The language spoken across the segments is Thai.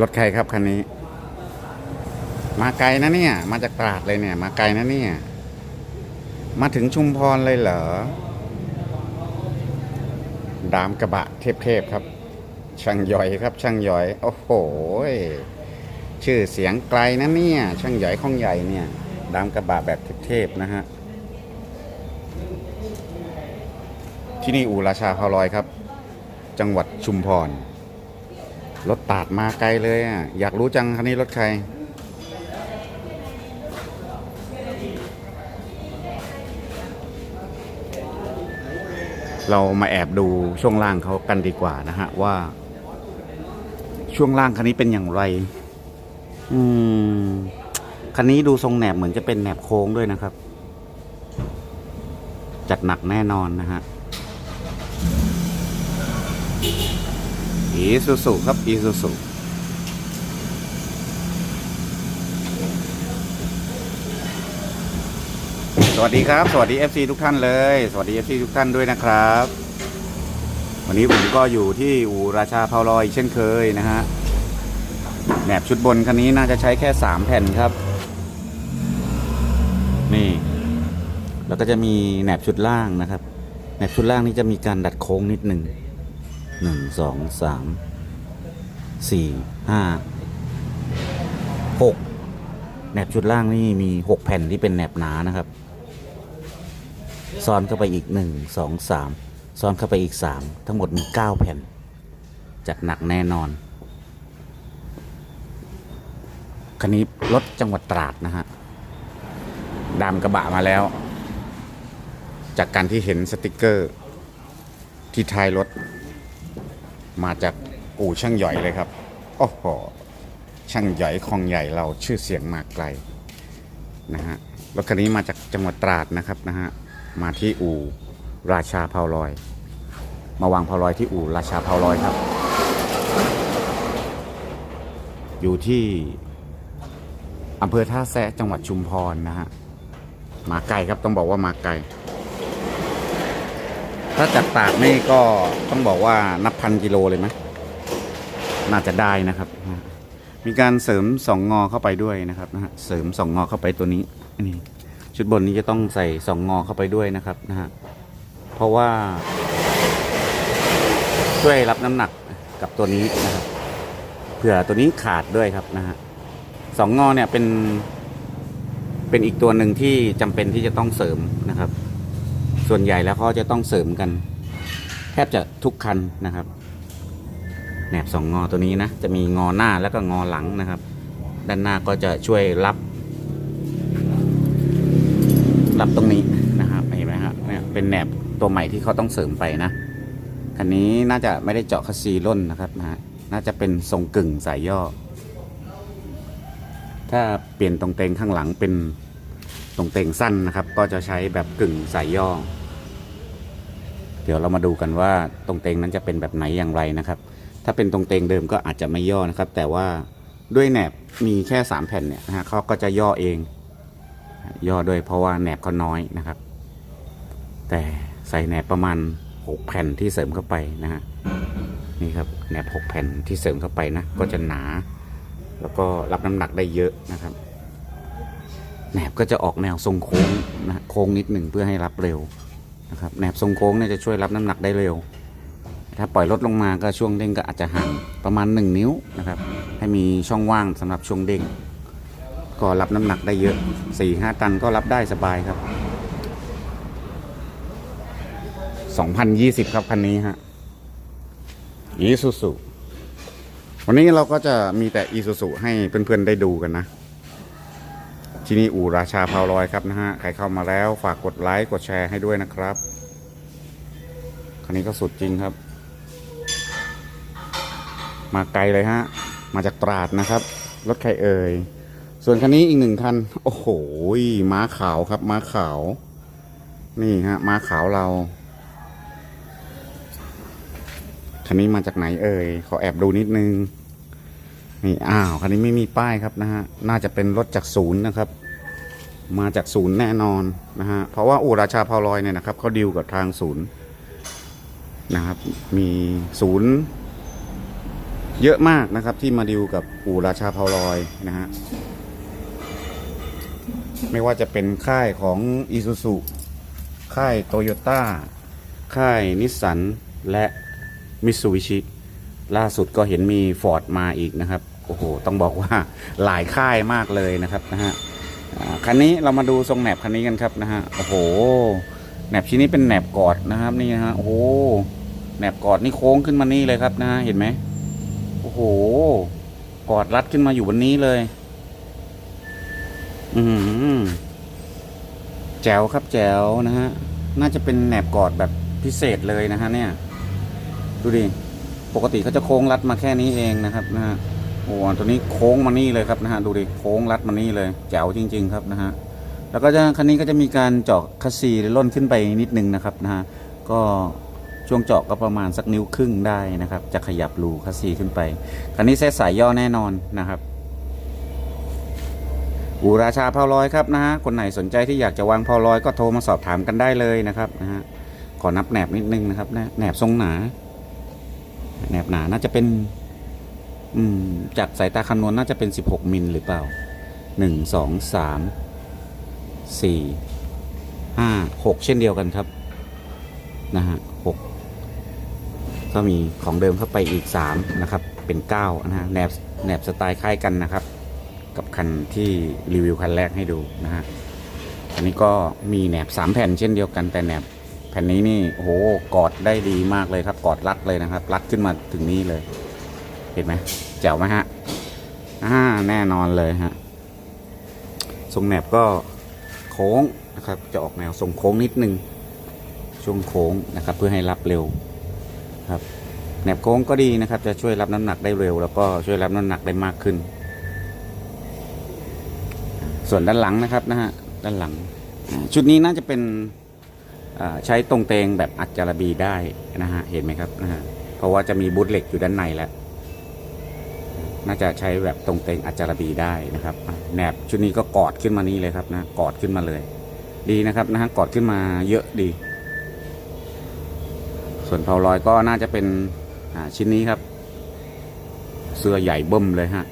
รถใครครับคันนี้ มาไกลนะเนี่ย มาจากตราดเลยเนี่ย มาไกลนะเนี่ย มาถึงชุมพรเลยเหรอ ดามกระบะเทพๆครับ ช่างย่อยครับ ช่างย่อย โอ้โห ชื่อเสียงไกลนะเนี่ย ช่างย่อยข้องใหญ่เนี่ย ดามกระบะแบบเทพๆนะฮะ ที่นี่อู่ราชาพาลอยครับ จังหวัดชุมพร รถตาดมาไกลเลยอะ อยากรู้จังคันนี้รถใคร เรามาแอบดูช่วงล่างเขากันดีกว่านะฮะ ว่า ช่วงล่างคันนี้เป็นอย่างไร อืม คันนี้ดูทรงแหนบเหมือนจะเป็นแหนบโค้งด้วยนะครับ จัดหนักแน่นอนนะฮะ อีซูซูครับอีซูซูสวัสดีครับ สวัสดี FC ทุกท่านเลย สวัสดี FC ทุกท่านด้วยนะครับ วันนี้ผมก็อยู่ที่อูราชาพาวลอยอีเช่นเคยนะฮะแหนบชุดบนคันนี้น่าจะใช้แค่ 3 แผ่นครับ นี่ แล้วก็จะมีแหนบชุดล่างนะครับแหนบชุดล่างนี่จะมีการดัดโค้งนิดหนึ่ง หนึ่งสองสามสี่ห้าหกแหนบชุดล่างนี่มีหกแผ่นที่เป็นแหนบหนานะครับ ซ้อนเข้าไปอีกหนึ่งสองสามซ้อนเข้าไปอีกสามทั้งหมดมีเก้าแผ่น จัดหนักแน่นอนคันนี้รถจังหวัดตราดนะฮะดามกระบะมาแล้ว จากการที่เห็นสติกเกอร์ที่ท้ายรถ มาจากอู่ช่างหย่อยเลยครับ โอ้โห ช่างหย่อยคลองใหญ่เราชื่อเสียงมาไกลนะฮะ รถคันนี้มาจากจังหวัดตราดนะครับนะฮะ มาที่อู่ราชาเผาลอย มาวางเผาลอยที่อู่ราชาเผาลอยครับ อยู่ที่อำเภอท่าแซะจังหวัดชุมพรนะฮะ มาไกลครับต้องบอกว่ามาไกล ถ้าจากตากนี่ก็ต้องบอกว่านับพันกิโลเลยไหมน่าจะได้นะครับ มีการเสริมสองงอเข้าไปด้วยนะครับนะฮะเสริมสองงอเข้าไปตัวนี้นี่ชุดบนนี้จะต้องใส่สองงอเข้าไปด้วยนะครับนะฮะเพราะว่า ช่วยรับน้ำหนักกับตัวนี้นะครับเผื่อตัวนี้ขาดด้วยครับนะฮะสองงอเนี่ยเป็น เป็นอีกตัวหนึ่งที่จำเป็นที่จะต้องเสริมนะครับ ส่วนใหญ่แล้วเขาจะต้องเสริมกัน แทบจะทุกคันนะครับแหนบสองงอตัวนี้นะ จะมีงอหน้าแล้วก็งอหลังนะครับ ด้านหน้าก็จะช่วยรับ รับตรงนี้นะครับเห็นไหมครับเนี่ยเป็นแหนบตัวใหม่ที่เขาต้องเสริมไปนะคันนี้น่าจะไม่ได้เจาะคัสซีร่นนะครับนะฮะน่าจะเป็นทรงกึ่งสายย่อ ถ้าเปลี่ยนตรงเตงข้างหลังเป็นตรงเตงสั้นนะครับ ก็จะใช้แบบกึ่งสายย่อ เดี๋ยวเรามาดูกันว่าตรงเตงนั้นจะเป็นแบบไหนอย่างไรนะครับ ถ้าเป็นตรงเตงเดิมก็อาจจะไม่ย่อนะครับ แต่ว่าด้วยแหนบมีแค่สามแผ่นเนี่ยนะฮะเขาก็จะย่อเอง ย่อด้วยเพราะว่าแหนบเขาน้อยนะครับ แต่ใส่แหนบประมาณหกแผ่นที่เสริมเข้าไปนะฮะนี่ครับแหนบหกแผ่นที่เสริมเข้าไปนะก็จะหนา แล้วก็รับน้ำหนักได้เยอะนะครับแหนบก็จะออกแนวทรงโค้งนะโค้งนิดหนึ่งเพื่อให้รับเร็ว นะครับแหนบทรงโค้งเนี่ยจะช่วยรับน้ำหนักได้เร็ว ถ้าปล่อยลดลงมาก็ช่วงเด้งก็อาจจะห่างประมาณ 1 นิ้วนะครับ ให้มีช่องว่างสำหรับช่วงเด้ง ก็รับน้ำหนักได้เยอะ 4-5 ตันก็รับได้สบายครับ 2020 ครับคันนี้ฮะอีซูซูวันนี้เราก็จะมีแต่อีซูซูให้เพื่อนๆได้ดูกันนะ ที่นี่อู่ราชาพาวลอยครับนะฮะ ใครเข้ามาแล้วฝากกดไลค์กดแชร์ให้ด้วยนะครับ คันนี้ก็สุดจริงครับ มาไกลเลยฮะ มาจากตราดนะครับ รถใครเอ่ย ส่วนคันนี้อีกหนึ่งคัน โอ้โห ม้าขาวครับม้าขาว นี่ฮะ ม้าขาวเรา คันนี้มาจากไหนเอ่ย ขอแอบดูนิดนึงนี่อ้าวคันนี้ไม่มีป้ายครับนะฮะ น่าจะเป็นรถจากศูนย์นะครับ มาจากศูนย์แน่นอนนะฮะเพราะว่าอู่ราชาพาวลอยเนี่ยนะครับเขาดีลกับทางศูนย์นะครับ มีศูนย์ เยอะมากนะครับที่มาดิวกับอู่ราชาพาลอยนะฮะไม่ว่าจะเป็นค่ายของอีซูซุค่ายโตโยต้าค่ายนิสสันและมิ t ซูบิชิล่าสุดก็เห็นมีฟอร์ดมาอีกนะครับ โอ้โห ต้องบอกว่าหลายค่ายมากเลยนะครับนะฮะ คันนี้เรามาดูทรงแหนบคันนี้กันครับนะฮะ โอ้โห แหนบชิ้นนี้เป็นแหนบกอดนะครับนี่นะฮะ โอ้โห แหนบกอดนี่โค้งขึ้นมานี่เลยครับนะฮะ เห็นไหมโอ้โห กอดรัดขึ้นมาอยู่บนนี้เลย อืมแจ๋วครับแจ๋วนะฮะ น่าจะเป็นแหนบกอดแบบพิเศษเลยนะฮะเนี่ย ดูดิ ปกติเขาจะโค้งรัดมาแค่นี้เองนะครับนะฮะ อ้ตัวนี้โค้งมานี่เลยครับนะฮะดูดิโค้งรัดมานี่เลยแจ๋วจริง ๆ ครับนะฮะแล้วก็จะคันนี้ก็จะมีการเจาะคัสซีล่นขึ้นไปนิดนึงนะครับนะฮะก็ช่วงเจาะก็ประมาณสักนิ้วครึ่งได้นะครับ จะขยับรูคัสซีขึ้นไปคันนี้เซตสายย่อแน่นอนนะครับอูราชาเผาลอยครับนะฮะคนไหนสนใจที่อยากจะวางเผาลอยก็โทรมาสอบถามกันได้เลยนะครับนะฮะขอนับแหนบนิดนึงนะครับนะแหนบทรงหนาแหนบหนาน่าจะเป็น อืมจากสายตาคำนวณน่าจะเป็น 16 มิลหรือเปล่าหนึ่งสองสามสี่ห้าหกเช่นเดียวกันครับ นะฮะหกก็มีของเดิมเข้าไปอีกสามนะครับ เป็นเก้านะฮะแหนบแหนบสไตล์คล้ายกันนะครับ กับคันที่รีวิวคันแรกให้ดูนะฮะอันนี้ก็มีแหนบสามแผ่นเช่นเดียวกันแต่แหนบแผ่นนี้นี่โอ้โหกอดได้ดีมากเลยครับ กอดรัดเลยนะครับ รัดขึ้นมาถึงนี้เลย เห็นไหมแจ๋วไหมฮะอ่าแน่นอนเลยฮะทรงแหนบก็โค้งนะครับ จะออกแนวทรงโค้งนิดนึงช่วงโค้งนะครับ เพื่อให้รับเร็วครับแหนบโค้งก็ดีนะครับ จะช่วยรับน้ำหนักได้เร็ว แล้วก็ช่วยรับน้ำหนักได้มากขึ้น ส่วนด้านหลังนะครับนะฮะด้านหลัง ชุดนี้น่าจะเป็นใช้ตรงเตงแบบอัจจารบีได้นะฮะเห็นไหมครับนะฮะเพราะว่าจะมีบูทเหล็กอยู่ด้านในแล้ว น่าจะใช้แบบตรงเตงอัจจารบีได้นะครับแหนบชุดนี้ก็กอดขึ้นมานี่เลยครับนะกอดขึ้นมาเลย ดีนะครับนะฮะกอดขึ้นมาเยอะดี ส่วนเพาลอยก็น่าจะเป็นชิ้นนี้ครับ เสื้อใหญ่เบิ่มเลยฮะ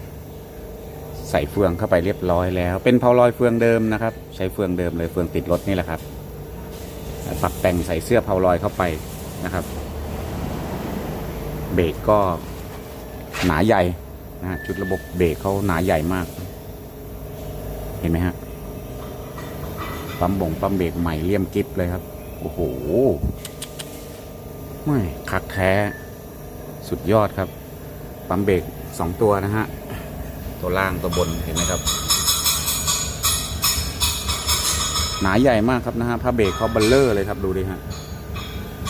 ใส่เฟืองเข้าไปเรียบร้อยแล้ว เป็นเพาลอยเฟืองเดิมนะครับ ใช้เฟืองเดิมเลยเฟืองติดรถนี่แหละครับปรับแต่งใส่เสื้อเพาลอยเข้าไปนะครับ เบรกก็หนาใหญ่ นะฮะชุดระบบเบรกเขาหนาใหญ่มาก เห็นไหมฮะปั๊มบ่งปั๊มเบรกใหม่เลี่ยมกิฟเลยครับ โอ้โหไม่คักแท้สุดยอดครับ ปั๊มเบรกสองตัวนะฮะ ตัวล่างตัวบนเห็นไหมครับ หนาใหญ่มากครับนะฮะผ้าเบรกเขาเบัลเลอร์เลยครับดูดิฮะ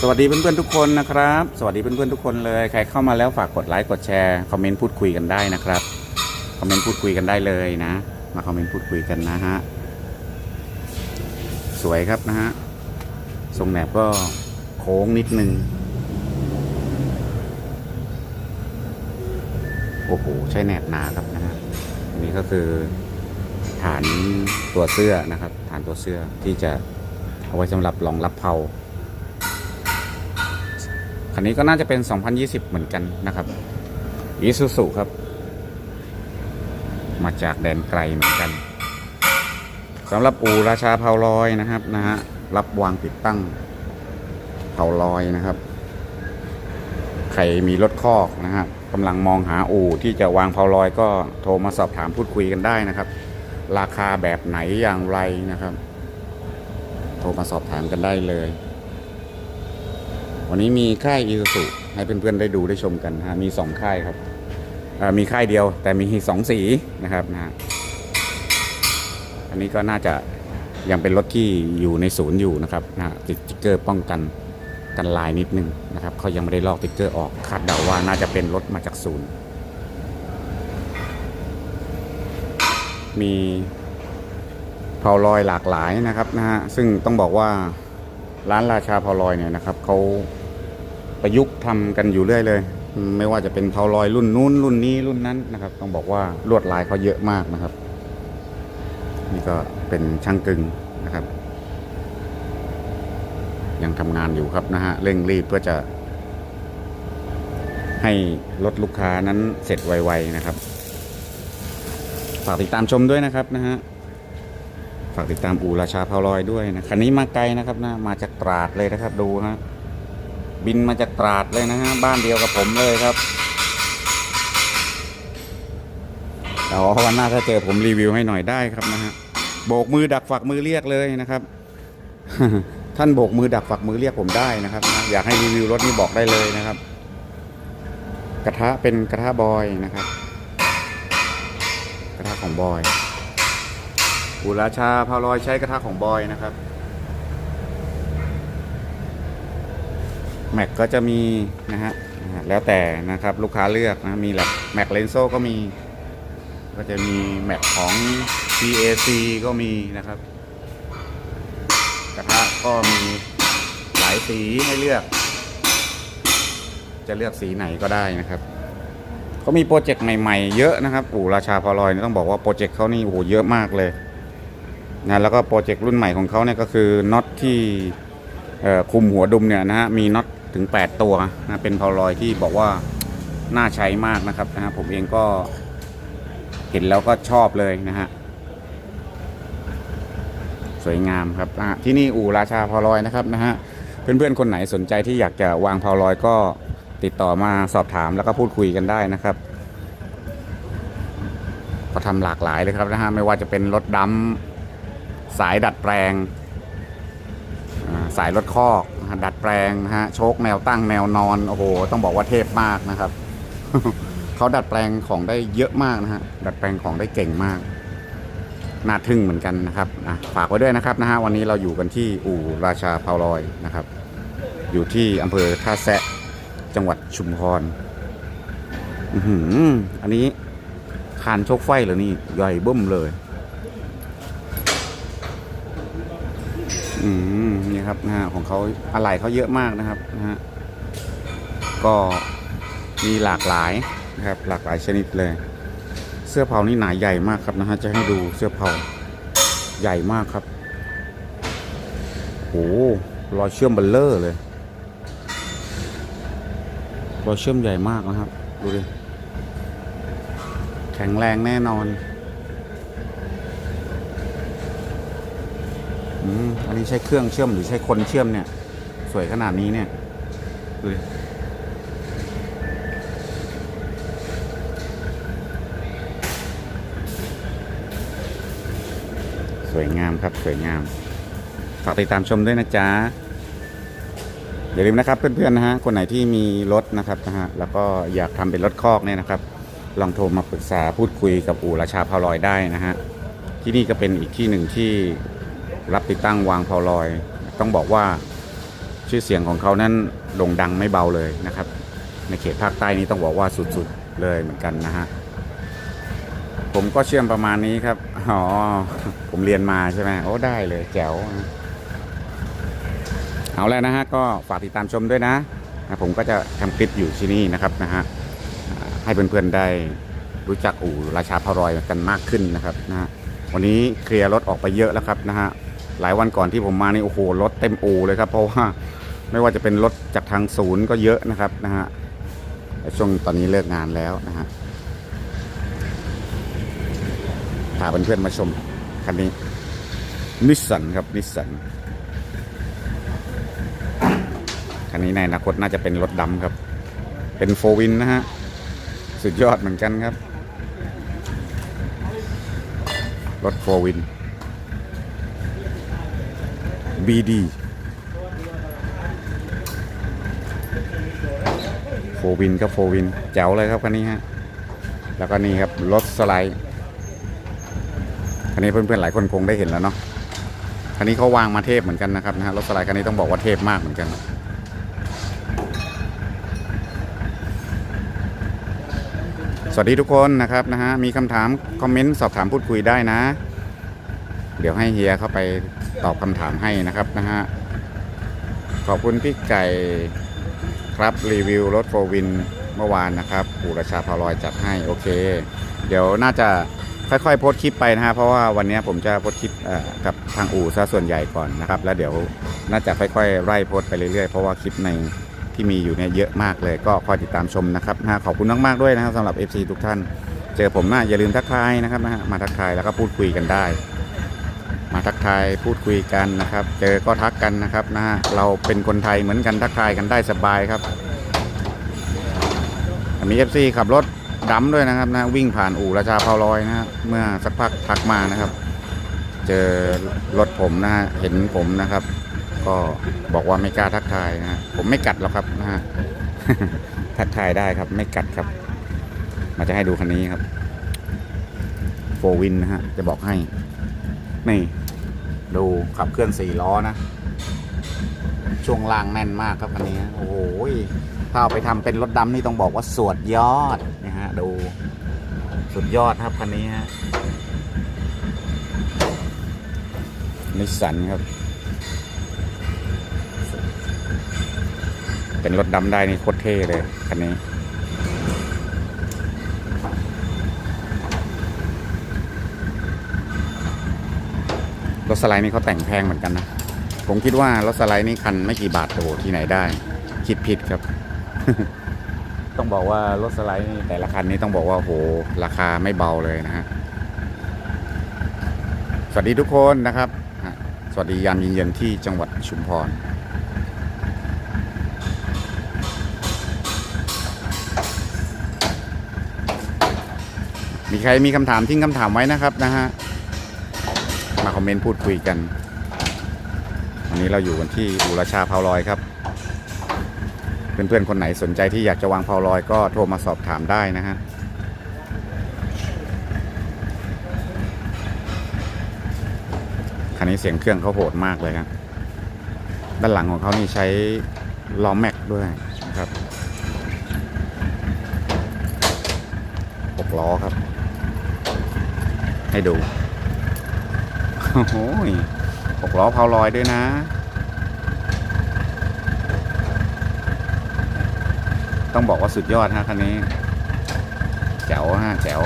สวัสดีเพื่อนๆทุกคนนะครับ สวัสดีเพื่อนๆทุกคนเลยใครเข้ามาแล้วฝากกดไลค์กดแชร์คอมเมนต์พูดคุยกันได้นะครับคอมเมนต์พูดคุยกันได้เลยนะ มาคอมเมนต์พูดคุยกันนะฮะสวยครับนะฮะทรงแหนบก็โค้งนิดนึงโอ้โหใช้แหนบหนาครับนะฮะอันนี้ก็คือฐานตัวเสื้อนะครับ ฐานตัวเสื้อที่จะเอาไว้สำหรับรองรับเพา คันนี้ก็น่าจะเป็น 2020 เหมือนกันนะครับอีซูซุครับ มาจากแดนไกลเหมือนกันสำหรับอูราชาเพาลอยนะครับนะฮะรับวางติดตั้งเพาลอยนะครับ ใครมีรถคอกนะฮะกำลังมองหาอู่ที่จะวางเพาลอยก็โทรมาสอบถามพูดคุยกันได้นะครับ ราคาแบบไหนอย่างไรนะครับ โทรมาสอบถามกันได้เลย วันนี้มีค่ายอีซูซุให้เพื่อนๆได้ดูได้ชมกันนะฮะมีสองค่ายครับมีค่ายเดียวแต่มีสองสีนะครับนะฮะอันนี้ก็น่าจะยังเป็นรถที่อยู่ในศูนย์อยู่นะครับนะติดสติ๊กเกอร์ป้องกันกันลายนิดนึงนะครับเขายังไม่ได้ลอกติ๊กเกอร์ออกคาดเดาว่าน่าจะเป็นรถมาจากศูนย์ มีเพาลอยหลากหลายนะครับนะฮะซึ่งต้องบอกว่าร้านราชาเพาลอยเนี่ยนะครับเขา ประยุกต์ทำกันอยู่เรื่อยเลย ไม่ว่าจะเป็นเพาลอยรุ่นนู้นรุ่นนี้รุ่นนั้นนะครับ ต้องบอกว่าลวดลายเขาเยอะมากนะครับ นี่ก็เป็นช่างกึงนะครับ ยังทำงานอยู่ครับนะฮะเร่งรีบเพื่อจะ ให้รถลูกค้านั้นเสร็จไวๆนะครับ ฝากติดตามชมด้วยนะครับนะฮะฝากติดตามอูราชาพาวลอยด้วยนะคันนี้มาไกลนะครับนะมาจากตราดเลยนะครับดูฮะ บินมาจากตราดเลยนะฮะบ้านเดียวกับผมเลยครับเดี๋ยววันหน้าถ้าเจอผมรีวิวให้หน่อยได้ครับนะฮะโบกมือดักฝักมือเรียกเลยนะครับ ท่านโบกมือดักฝักมือเรียกผมได้นะครับนะอยากให้รีวิวรถนี่บอกได้เลยนะครับ กระทะเป็นกระทะบอยนะครับ กระทะของบอยอุราชาพาวลอยใช้กระทะของบอยนะครับ แม็กก็จะมีนะฮะแล้วแต่นะครับลูกค้าเลือกนะมีแบบแม็กเลนโซก็มี ก็จะมีแม็กของ PAC ก็มีนะครับกระทะก็มีหลายสีให้เลือก จะเลือกสีไหนก็ได้นะครับก็มีโปรเจกต์ใหม่ ๆ เยอะนะครับปู่ราชาพอลอยเนี่ต้องบอกว่าโปรเจกต์เขานี่โอ้โหเยอะมากเลยนะแล้วก็โปรเจกต์รุ่นใหม่ของเขาเนี่ยก็คือน็อตที่คุมหัวดุมเนี่ยนะฮะมีน็อต ถึง 8 ตัวนะเป็นพอลอยที่บอกว่าน่าใช้มากนะครับนะฮะผมเองก็เห็นแล้วก็ชอบเลยนะฮะสวยงามครับที่นี่อู่ราชาพอลอยนะครับนะฮะเพื่อนๆคนไหนสนใจที่อยากจะวางพอลอยก็ติดต่อมาสอบถามแล้วก็พูดคุยกันได้นะครับเขาทำหลากหลายเลยครับนะฮะไม่ว่าจะเป็นรถดำสายดัดแปลงสายรถคอก ดัดแปลงนะฮะโชคแนวตั้งแนวนอนโอ้โหต้องบอกว่าเทพมากนะครับ เขาดัดแปลงของได้เยอะมากนะฮะดัดแปลงของได้เก่งมากน่าทึ่งเหมือนกันนะครับอะฝากไว้ด้วยนะครับนะฮะวันนี้เราอยู่กันที่อู่ราชาพาวลอยนะครับ อยู่ที่อำเภอท่าแซะจังหวัดชุมพรอือหืออันนี้คานโชคไฟเหรอนี่ใหญ่เบิ่มเลย อืมนี่ครับนะฮะของเขาอะไรเขาเยอะมากนะครับนะฮะก็มีหลากหลายนะครับหลากหลายชนิดเลย เสื้อเผานี่หนาใหญ่มากครับนะฮะจะให้ดูเสื้อเผาใหญ่มากครับโอ้รอยเชื่อมเบลเลอร์เลยรอยเชื่อมใหญ่มากนะครับ ดูดิแข็งแรงแน่นอน อันนี้ใช้เครื่องเชื่อมหรือใช้คนเชื่อมเนี่ย สวยขนาดนี้เนี่ยดูดิสวยงามครับสวยงาม ฝากติดตามชมด้วยนะจ๊ะอย่าลืมนะครับเพื่อนๆนะฮะคนไหนที่มีรถนะครับนะฮะแล้วก็อยากทำเป็นรถคอกเนี่ยนะครับ ลองโทรมาปรึกษาพูดคุยกับอู่ราชาพาลอยได้นะฮะที่นี่ก็เป็นอีกที่หนึ่งที่ รับติดตั้งวางพาวลอย ต้องบอกว่าชื่อเสียงของเขานั้นโด่งดังไม่เบาเลยนะครับ ในเขตภาคใต้นี้ต้องบอกว่าสุดๆเลยเหมือนกันนะฮะผมก็เชื่อมประมาณนี้ครับอ๋อผมเรียนมาใช่ไหมโอ้ได้เลยแจ๋วเอาแล้วนะฮะก็ฝากติดตามชมด้วยนะ ผมก็จะทำคลิปอยู่ที่นี่นะครับนะฮะให้เพื่อนๆได้รู้จักอู่ราชาพารอยกันมากขึ้นนะครับนะฮะวันนี้เคลียร์รถออกไปเยอะแล้วครับนะฮะ หลายวันก่อนที่ผมมานี่โอ้โหรถเต็มอู่เลยครับเพราะว่าไม่ว่าจะเป็นรถจากทางศูนย์ก็เยอะนะครับนะฮะแต่ช่วงตอนนี้เลิกงานแล้วนะฮะพาเพื่อนๆมาชมคันนี้นิสสันครับนิสสันคันนี้ในอนาคตน่าจะเป็นรถดำครับ เป็นโฟวินนะฮะ สุดยอดเหมือนกันครับ รถโฟวิน BD โฟวินก็โฟวินแจ๋วเลยครับคันนี้ฮะแล้วก็นี่ครับรถสไลด์คันนี้เพื่อนๆหลายคนคงได้เห็นแล้วเนาะคันนี้เขาวางมาเทพเหมือนกันนะครับนะฮะรถสไลด์คันนี้ต้องบอกว่าเทพมากเหมือนกันสวัสดีทุกคนนะครับนะฮะมีคำถามคอมเมนต์สอบถามพูดคุยได้นะ เดี๋ยวให้เฮียเข้าไปตอบคำถามให้นะครับนะฮะ ขอบคุณพี่ไก่ครับรีวิวรถโฟวินเมื่อวานนะครับปู่ราชาพาลอยจัดให้โอเค เดี๋ยวน่าจะค่อยๆโพสคลิปไปนะฮะเพราะว่าวันนี้ผมจะโพสคลิปเอ่อกับทางอู่ซะส่วนใหญ่ก่อนนะครับ แล้วเดี๋ยวน่าจะค่อยๆไล่โพสไปเรื่อยๆเพราะว่าคลิปในที่มีอยู่เนี่ยเยอะมากเลย ก็คอยติดตามชมนะครับนะฮะขอบคุณมากๆด้วยนะครับสำหรับ FC ทุกท่าน เจอผมนะอย่าลืมทักทายนะครับนะฮะมาทักทายแล้วก็พูดคุยกันได้ ทักทายพูดคุยกันนะครับ เจอก็ทักกันนะครับนะฮะเราเป็นคนไทยเหมือนกันทักทายกันได้สบายครับ มี FC ขับรถดำด้วยนะครับนะวิ่งผ่านอู่ราชาเพาลอยนะฮะเมื่อสักพักทักมานะครับ เจอรถผมนะฮะเห็นผมนะครับ ก็บอกว่าไม่กล้าทักทายนะฮะผมไม่กัดหรอกครับนะฮะทักทายได้ครับไม่กัดครับ มาจะให้ดูคันนี้ครับโฟวินนะฮะจะบอกให้นี่ ดูขับเคลื่อนสี่ล้อนะ ช่วงล่างแน่นมากครับคันนี้ โอ้โหถ้าเอาไปทำเป็นรถดำนี่ต้องบอกว่าสวดยอดนะฮะดูสุดยอดครับคันนี้ฮะนิสสันครับ เป็นรถดำได้นี่โคตรเท่เลยคันนี้ รถสไลด์นี่เขาแต่งแพงเหมือนกันนะ ผมคิดว่ารถสไลด์นี่คันไม่กี่บาทโอ้ที่ไหนได้ คิดผิดครับ ต้องบอกว่ารถสไลด์นี่แต่ละคันนี้ต้องบอกว่าโหราคาไม่เบาเลยนะฮะ สวัสดีทุกคนนะครับ สวัสดียามเย็นๆที่จังหวัดชุมพรมีใครมีคำถามทิ้งคำถามไว้นะครับนะฮะ มาคอมเมนต์พูดคุยกัน วันนี้เราอยู่กันที่อูราชาเพาลอยครับ เพื่อนๆ คนไหนสนใจที่อยากจะวางเพาลอยก็โทรมาสอบถามได้นะฮะคันนี้เสียงเครื่องเขาโหดมากเลยครับ ด้านหลังของเขานี่ใช้ล้อแม็กด้วยนะครับหกล้อครับ ให้ดู โอ้โหหกล้อเพาลอยด้วยนะ ต้องบอกว่าสุดยอดฮะคันนี้ แจ๋วฮะแจ๋ว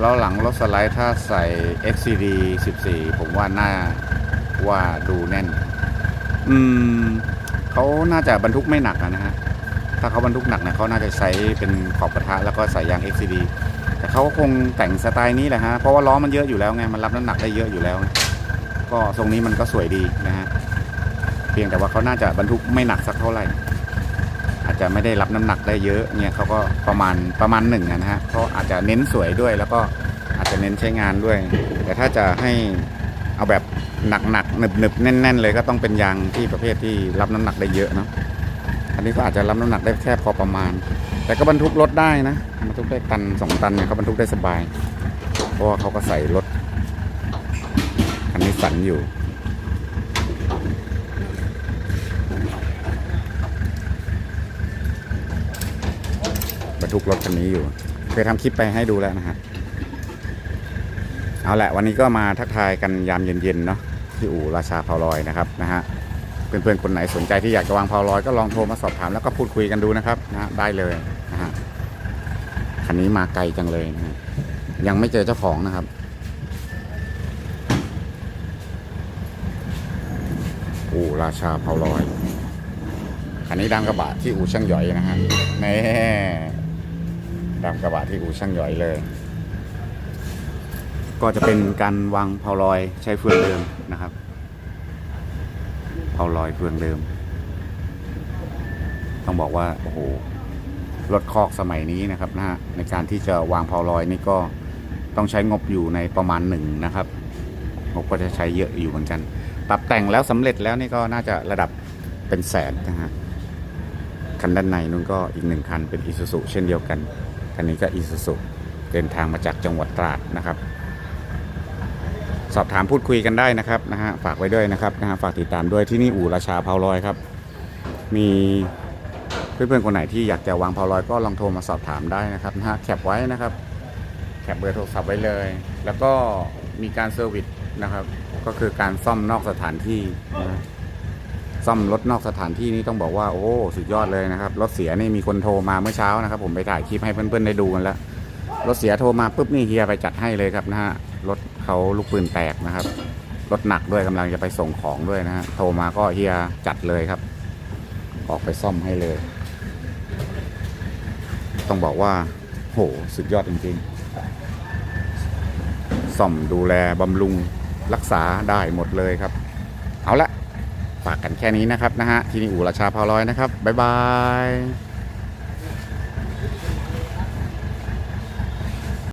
แล้วหลังรถสไลด์ถ้าใส่ XCD 14 ผมว่าน่าว่าดูแน่น อืมเขาน่าจะบรรทุกไม่หนักนะฮะ ถ้าเขาบรรทุกหนักเนี่ยเขาน่าจะใช้เป็นขอบกระทะแล้วก็ใส่ยาง XCD เขาคงแต่งสไตล์นี้แหละฮะเพราะว่าล้อมันเยอะอยู่แล้วไงมันรับน้ำหนักได้เยอะอยู่แล้ว ก็ทรงนี้มันก็สวยดีนะฮะเพียงแต่ว่าเขาน่าจะบรรทุกไม่หนักสักเท่าไหร่ อาจจะไม่ได้รับน้ำหนักได้เยอะเนี่ยเขาก็ประมาณประมาณหนึ่งนะฮะเพราะอาจจะเน้นสวยด้วยแล้วก็อาจจะเน้นใช้งานด้วย แต่ถ้าจะให้เอาแบบหนักๆหนึบๆแน่น ๆ เลยก็ต้องเป็นยางที่ประเภทที่รับน้ำหนักได้เยอะเนาะอันนี้ก็อาจจะรับน้ำหนักได้แค่พอประมาณ แต่ก็บรรทุกรถได้นะ บรรทุกได้ตันสองตันเนี่ยเขาบรรทุกได้สบาย เพราะว่าเขาก็ใส่รถคันนี้สันอยู่บรรทุกรถคันนี้อยู่ เคยทำคลิปไปให้ดูแล้วนะฮะเอาแหละวันนี้ก็มาทักทายกันยามเย็นๆเนาะที่อู่ราชาเพาลอยนะครับนะฮะเพื่อนๆคนไหนสนใจที่อยากจะวางเพาลอยก็ลองโทรมาสอบถามแล้วก็พูดคุยกันดูนะครับนะฮะได้เลยนะฮะ คันนี้มาไกลจังเลยนะฮะยังไม่เจอเจ้าของนะครับ อู่ราชาเพาลอย คันนี้ดำกระบะที่อู่ช่างหยอยนะฮะแน่ดำกระบะที่อู่ช่างหยอยเลย ก็จะเป็นการวางเพาลอยใช้เฟืองเดิมนะครับเผาลอยเฟืองเดิม ต้องบอกว่า โอ้โห รถคอกสมัยนี้นะครับนะฮะในการที่จะวางเผาลอยนี่ก็ต้องใช้งบอยู่ในประมาณหนึ่งนะครับงบก็จะใช้เยอะอยู่เหมือนกัน ปรับแต่งแล้วสำเร็จแล้วนี่ก็น่าจะระดับเป็นแสนนะฮะคันด้านในนู้นก็อีกหนึ่งคันเป็นอีซูซุเช่นเดียวกันคันนี้ก็อีซูซุเดินทางมาจากจังหวัดตราดนะครับ สอบถามพูดคุยกันได้นะครับนะฮะฝากไว้ด้วยนะครับนะฮะฝากติดตามด้วยที่นี่อู่ราชาเผาลอยครับ มี เพื่อนๆคนไหนที่อยากจะวางเผาลอยก็ลองโทรมาสอบถามได้นะครับนะฮะแคปไว้นะครับแคปเบอร์โทรศัพท์ไว้เลย แล้วก็มีการเซอร์วิสนะครับ ก็คือการซ่อมนอกสถานที่นะซ่อมรถนอกสถานที่นี่ต้องบอกว่าโอ้สุดยอดเลยนะครับรถเสียนี่มีคนโทรมาเมื่อเช้านะครับ ผมไปถ่ายคลิปให้เพื่อนๆได้ดูกันแล้วรถเสียโทรมาปุ๊บนี่เฮียไปจัดให้เลยครับนะฮะรถเขาลูกปืนแตกนะครับรถหนักด้วยกำลังจะไปส่งของด้วยนะฮะโทรมาก็เฮียจัดเลยครับ ออกไปซ่อมให้เลย ต้องบอกว่า โห สุดยอดจริงๆซ่อมดูแลบำรุงรักษาได้หมดเลยครับ เอาละฝากกันแค่นี้นะครับนะฮะ ที่นี่อู่ราชาพาร้อยนะครับ บ๊ายบาย